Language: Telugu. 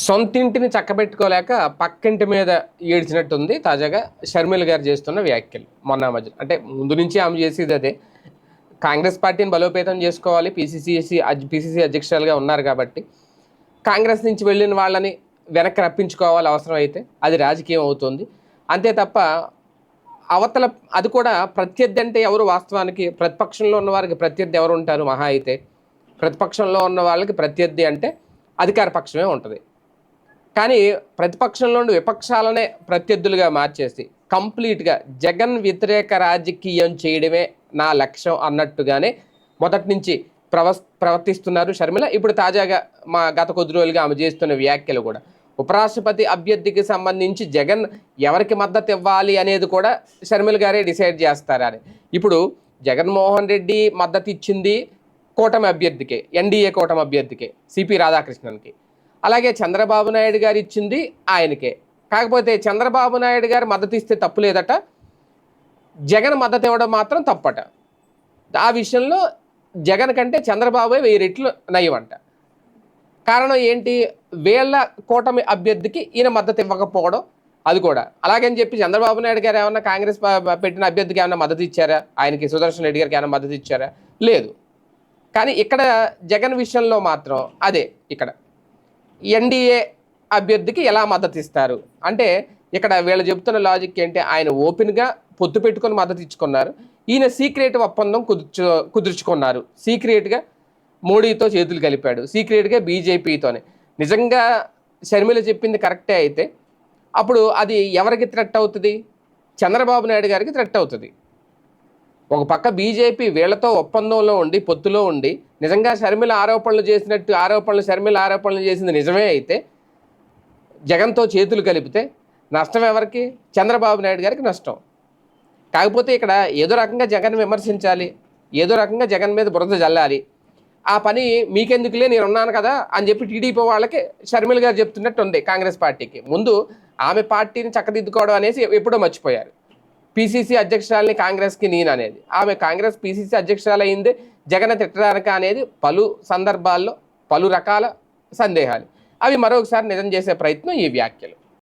సొంతింటిని చక్కబెట్టుకోలేక పక్కింటి మీద ఏడ్చినట్టుంది తాజాగా షర్మిల గారు చేస్తున్న వ్యాఖ్యలు. మొన్న మధ్య అంటే ముందు నుంచి ఆమె చేసేది అదే. కాంగ్రెస్ పార్టీని బలోపేతం చేసుకోవాలి పీసీసీసీ పీసీసీ అధ్యక్షురాలుగా ఉన్నారు కాబట్టి కాంగ్రెస్ నుంచి వెళ్ళిన వాళ్ళని వెనక్కి రప్పించుకోవాలి అవసరం అయితే అది రాజకీయం అవుతుంది. అంతే తప్ప అవతల అది కూడా ప్రత్యర్థి అంటే ఎవరు వాస్తవానికి ప్రతిపక్షంలో ఉన్న వారికి ప్రత్యర్థి ఎవరు ఉంటారు మహా అయితే. ప్రతిపక్షంలో ఉన్న వాళ్ళకి ప్రత్యర్థి అంటే అధికార పక్షమే ఉంటుంది. కానీ ప్రతిపక్షంలో విపక్షాలనే ప్రత్యర్థులుగా మార్చేసి కంప్లీట్గా జగన్ వ్యతిరేక రాజకీయం చేయడమే నా లక్ష్యం అన్నట్టుగానే మొదటి నుంచి ప్రవ ప్రవర్తిస్తున్నారు షర్మిల. ఇప్పుడు తాజాగా మా గత కొద్ది రోజులుగా ఆమె చేస్తున్న వ్యాఖ్యలు కూడా. ఉపరాష్ట్రపతి అభ్యర్థికి సంబంధించి జగన్ ఎవరికి మద్దతు ఇవ్వాలి అనేది కూడా షర్మిల గారే డిసైడ్ చేస్తారని. ఇప్పుడు జగన్మోహన్ రెడ్డి మద్దతు ఇచ్చింది కూటమి అభ్యర్థికే ఎన్డీఏ కూటమి అభ్యర్థికే సిపి రాధాకృష్ణన్కి. అలాగే చంద్రబాబు నాయుడు గారు ఇచ్చింది ఆయనకే. కాకపోతే చంద్రబాబు నాయుడు గారు మద్దతు ఇస్తే తప్పు లేదట. జగన్ మద్దతు ఇవ్వడం మాత్రం తప్పట. ఆ విషయంలో జగన్ కంటే చంద్రబాబు వెయ్యి రెట్లు నయమంట కారణం ఏంటి? వీళ్ళ కూటమి అభ్యర్థికి ఈయన మద్దతు ఇవ్వకపోవడం అది కూడా. అలాగని చెప్పి చంద్రబాబు నాయుడు గారు ఏమన్నా కాంగ్రెస్ పెట్టిన అభ్యర్థికి ఏమైనా మద్దతు ఇచ్చారా? ఆయనకి సుదర్శన్ రెడ్డి గారికి ఏమైనా మద్దతు ఇచ్చారా? లేదు. కానీ ఇక్కడ జగన్ విషయంలో మాత్రం అదే ఇక్కడ. ఎన్డీఏ అభ్యర్థికి ఎలా మద్దతు ఇస్తారు? అంటే ఇక్కడ వీళ్ళు చెబుతున్న లాజిక్ ఏంటి? ఆయన ఓపెన్గా పొత్తు పెట్టుకొని మద్దతు ఇచ్చుకున్నారు. ఈయన సీక్రెట్ ఒప్పందం కుదుర్చు కుదుర్చుకున్నారు. సీక్రెట్గా మోడీతో చేతులు కలిపాడు. సీక్రెట్గా బీజేపీతోనే. నిజంగా షర్మిల చెప్పింది కరెక్టే అయితే అప్పుడు అది ఎవరికి థ్రెట్ అవుతుంది? చంద్రబాబు నాయుడు గారికి థ్రెట్ అవుతుంది. ఒక పక్క బీజేపీ వీళ్ళతో ఒప్పందంలో ఉండి పొత్తులో ఉండి నిజంగా షర్మిల ఆరోపణలు చేసినట్టు ఆరోపణలు షర్మిల ఆరోపణలు చేసింది నిజమే అయితే జగన్తో చేతులు కలిపితే నష్టం ఎవరికి? చంద్రబాబు నాయుడు గారికి నష్టం. కాకపోతే ఇక్కడ ఏదో రకంగా జగన్ విమర్శించాలి ఏదో రకంగా జగన్ మీద బురద జల్లాలి. ఆ పని మీకెందుకులే నేను ఉన్నాను కదా అని చెప్పి టీడీపీ వాళ్ళకి షర్మిల గారు చెప్తున్నట్టు ఉంది కాంగ్రెస్ పార్టీకి. ముందు ఆమె పార్టీని చక్కదిద్దుకోవడం అనేసి ఎప్పుడో మర్చిపోయారు. పిసిసి అధ్యక్షురాలని కాంగ్రెస్కి నేను అనేది. ఆమె కాంగ్రెస్ పిసిసి అధ్యక్షురాలు అయింది జగన్ తిట్టడానిక అనేది పలు సందర్భాల్లో పలు రకాల సందేహాలు. అవి మరొకసారి నిజం చేసే ప్రయత్నం ఈ వ్యాఖ్యలు.